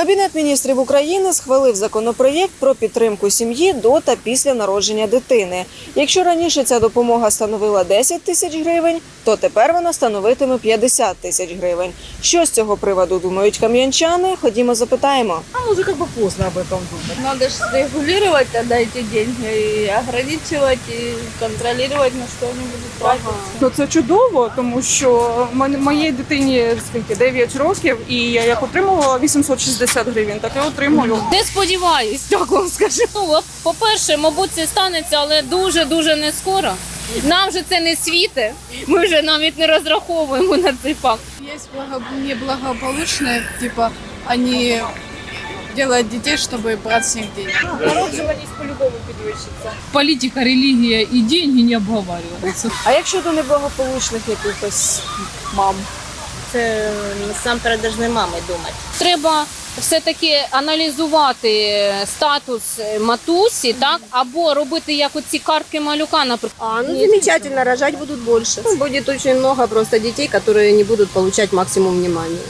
Кабінет міністрів України схвалив законопроєкт про підтримку сім'ї до та після народження дитини. Якщо раніше ця допомога становила 10 тисяч гривень, то тепер вона становитиме 50 тисяч гривень. Що з цього приводу думають кам'янчани? Ходімо запитаємо. А уже как бы поздно об этом думать. Надо же регулировать тогда эти деньги и ограничивать, и контролировать, на что они будут тратиться. Ну це чудово, тому що мен- моїй дитині скільки 9 років, і я як отримувала 860 гривень, так і отримую. Не сподіваюсь, так вам скажу. По-перше, мабуть, це станеться, але дуже дуже не скоро. Нам же це не світе. Ми вже навіть не розраховуємо на цей факт. Есть благо... неблагополучные, типа они делают детей, чтобы брать с них деньги. Народжуваність по-любому підвищиться. политика, религия и деньги не обговариваются. А як щодо неблагополучних якихось мам? Це насамперед повинні мами думати. Треба все-таки аналізувати статус матусі, так або робити як оці картки малюка, наприклад. А, ну замечательно, рожать будут больше. Ну, будет очень много просто детей, которые не будут получать максимум внимания.